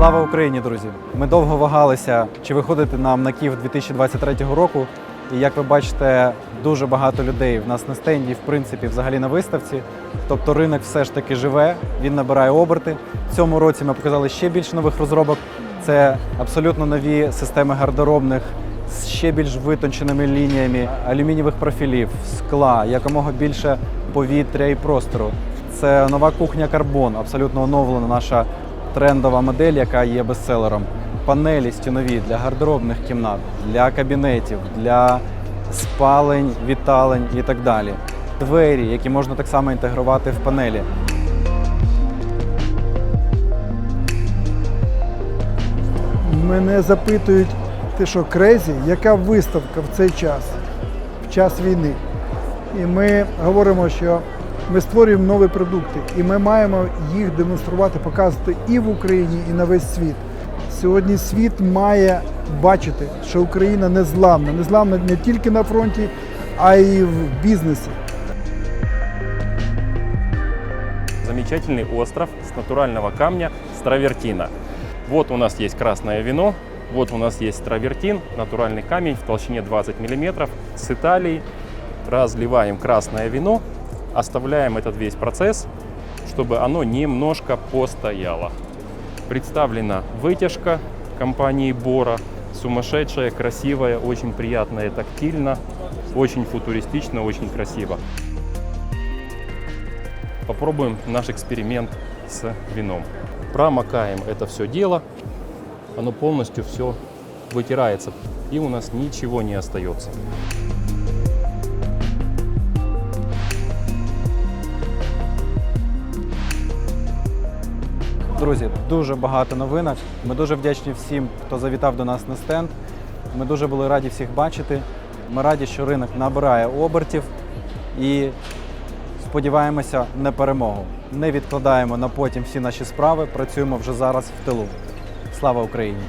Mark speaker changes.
Speaker 1: Слава Україні, друзі! Ми довго вагалися, чи виходити нам на Київ 2023 року. І як ви бачите, дуже багато людей в нас на стенді, в принципі, взагалі на виставці. Тобто ринок все ж таки живе, він набирає оберти. В цьому році ми показали ще більше нових розробок. Це абсолютно нові системи гардеробних з ще більш витонченими лініями алюмінієвих профілів, скла, якомога більше повітря і простору. Це нова кухня карбон, абсолютно оновлена наша трендова модель, яка є бестселером. Панелі стінові для гардеробних кімнат, для кабінетів, для спалень, віталень і так далі. Двері, які можна так само інтегрувати в панелі.
Speaker 2: Мене запитують, ти що крезі, яка виставка в цей час, в час війни. І ми говоримо, що ми створюємо нові продукти, і ми маємо їх демонструвати, показувати і в Україні, і на весь світ. Сьогодні світ має бачити, що Україна незламна, незламна не тільки на фронті, а й в бізнесі.
Speaker 3: Замечательный остров с натурального камня с травертина. Вот у нас есть красное вино, вот у нас есть травертин, натуральный камень в толщине 20 мм с Италии. Разливаем красное вино, оставляем этот весь процесс, чтобы оно немножко постояло. Представлена вытяжка компании Бора, сумасшедшая, красивая, очень приятная тактильно, очень футуристично, очень красиво. Попробуем наш эксперимент с вином. Промокаем это все дело, оно полностью все вытирается, и у нас ничего не остается.
Speaker 1: Друзі, дуже багато новинок. Ми дуже вдячні всім, хто завітав до нас на стенд. Ми дуже були раді всіх бачити. Ми раді, що ринок набирає обертів і сподіваємося на перемогу. Не відкладаємо на потім всі наші справи, працюємо вже зараз в тилу. Слава Україні!